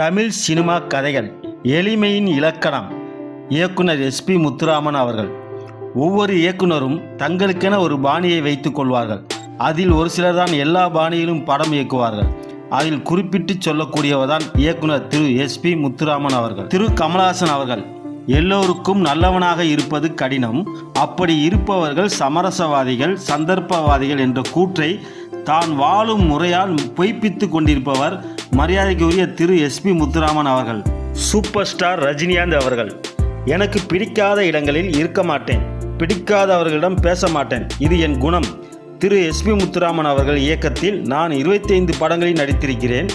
Tamil cinema கதைகள் எளிமையின் இலக்கணம் இயக்குனர் எஸ்பி முத்துராமன் அவர்கள். ஒவ்வொரு இயக்குனரும் தங்களுக்கென ஒரு பாணியை வைத்துக் கொள்வார்கள். அதில் ஒரு சிலர் தான் எல்லா பாணியிலும் படம் இயக்குவார்கள். அதில் குறிப்பிட்டு சொல்லக்கூடியவர்தான் இயக்குனர் திரு எஸ்பி முத்துராமன் அவர்கள். திரு கமலஹாசன் அவர்கள் எல்லோருக்கும் நல்லவனாக இருப்பது கடினம். அப்படி இருப்பவர்கள் சமரசவாதிகள் சந்தர்ப்பவாதிகள் என்ற கூற்றை தான் வாழும் முறையால் பொய்ப்பித்து கொண்டிருப்பவர் மரியாதைக்குரிய திரு எஸ்பி முத்துராமன் அவர்கள் சூப்பர் ஸ்டார் ரஜினிகாந்த் அவர்கள். எனக்கு பிடிக்காத இடங்களில் இருக்க மாட்டேன். பிடிக்காதவர்களிடம் பேச மாட்டேன். இது என் குணம். திரு எஸ்பி முத்துராமன் அவர்கள் இயக்கத்தில் நான் 25 படங்களில் நடித்திருக்கிறேன்.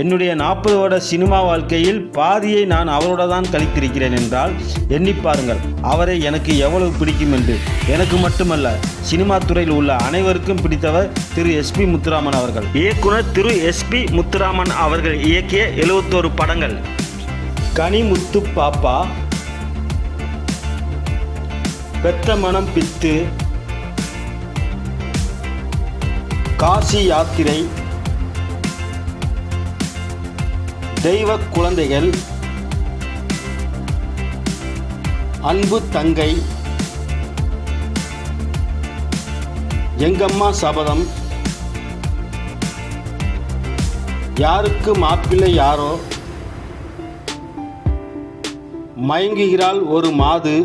என்னுடைய நாற்பது வருட சினிமா வாழ்க்கையில் பாதியை நான் அவரோட தான் கழித்திருக்கிறேன் என்றால் எண்ணி பாருங்கள் அவரை எனக்கு எவ்வளவு பிடிக்கும் என்று. எனக்கு மட்டுமல்ல சினிமா துறையில் உள்ள அனைவருக்கும் பிடித்தவர் திரு எஸ்பி முத்துராமன் அவர்கள். இயக்குனர் திரு எஸ்பி முத்துராமன் அவர்கள் இயக்கிய எழுபத்தோரு படங்கள். கனிமுத்து பாப்பா பெத்த மனம் பித்து காசி யாத்திரை தெய்வ குழந்தைகள் அன்பு தங்கை எங்கம்மா சபதம் யாருக்கு மாப்பிள்ளை யாரோ மயங்குகிறாள் ஒரு மாது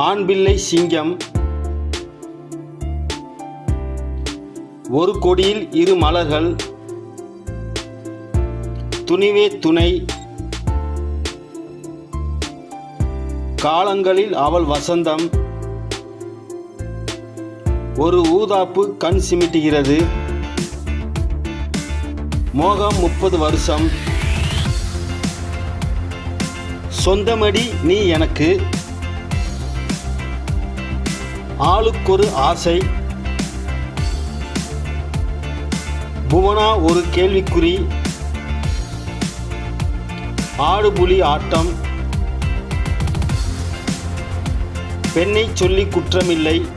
ஆண்பிள்ளை சிங்கம் ஒரு கொடியில் இரு மலர்கள் துணிவே துணை. காலங்களில் அவள் வசந்தம். ஒரு ஊதாப்பு கண் சிமிட்டுகிறது. மோகம் முப்பது வருஷம். சொந்தமடி நீ எனக்கு. ஆளுக்கொரு ஆசை. புவனா ஒரு கேள்விக்குறி. ஆடுபுலி ஆட்டம். பெண்ணை சொல்லி குற்றமில்லை.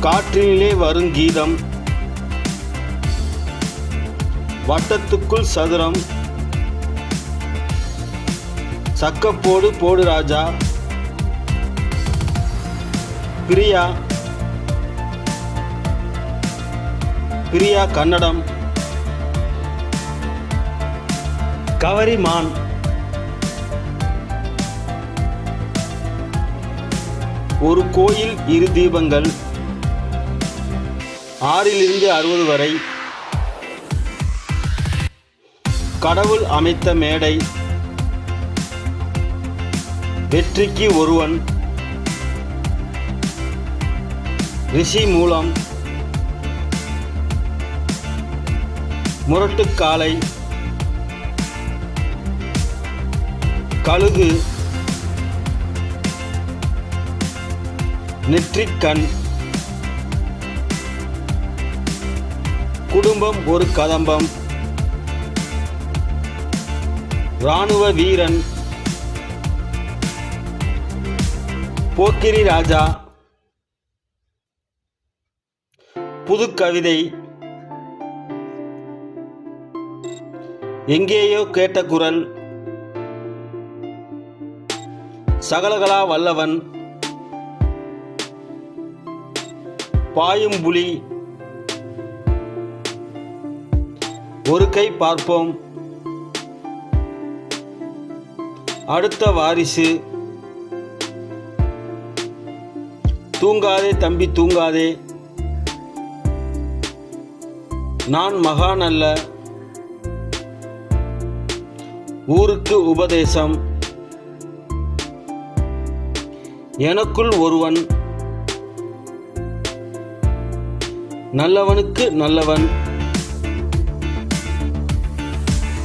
காற்றினிலே வரும் கீதம். வட்டத்துக்குள் சதுரம். சக்கப்போடு போடு ராஜா. பிரியா. பிரியா கன்னடம். கவரிமான். ஒரு கோயில் இரு தீபங்கள். ஆறிலிருந்து அறுபது வரை. கடவுள் அமைத்த மேடை. வெற்றிக்கு ஒருவன். ரிஷி மூலம். முரட்டுக்காலை கழுகு நெற்றிக்கண் குடும்பம் ஒரு கதம்பம் இராணுவ வீரன் போக்கிரி ராஜா புது கவிதை எங்கேயோ கேட்ட குரல் சகலகலா வல்லவன். பாயும் புலி. ஒரு கை பார்ப்போம். அடுத்த வாரிசு. தூங்காதே தம்பி தூங்காதே. நான் மகான் அல்ல. ஊருக்கு உபதேசம். எனக்குள் ஒருவன். நல்லவனுக்கு நல்லவன்.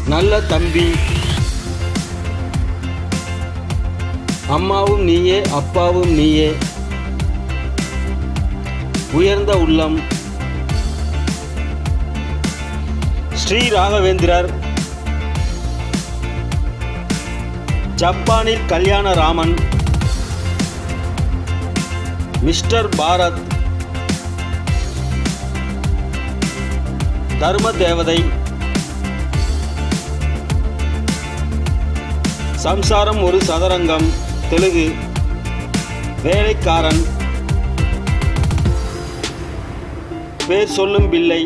நல்ல தம்பி. அம்மாவும் நீயே அப்பாவும் நீயே. உயர்ந்த உள்ளம். ஸ்ரீ ராகவேந்திரர். ஜப்பானில் கல்யாணராமன் மிஸ்டர் பாரத் தர்ம தேவதை சம்சாரம் ஒரு சதுரங்கம் தெலுங்கு வேலைக்காரன் பேர் சொல்லும் பிள்ளை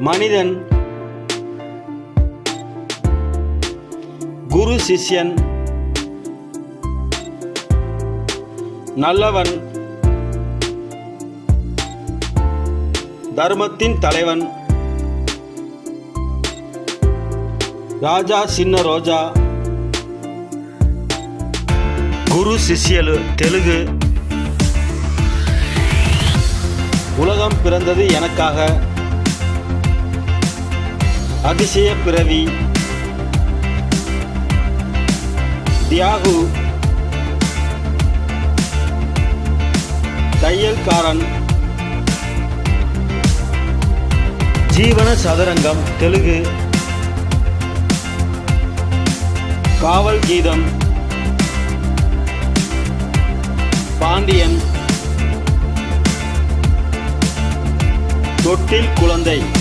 மனிதன் குரு சிஷ்யன் நல்லவன். தர்மத்தின் தலைவன். ராஜா சின்ன ரோஜா. குரு சிஷ்யலு தெலுங்கு உலகம் பிறந்தது எனக்காக. அதிசய பிறவி. தியாகு. தையல்காரன். ஜீவன சதுரங்கம் தெலுங்கு. காவல் கீதம். பாண்டியன். தொட்டில் குழந்தை.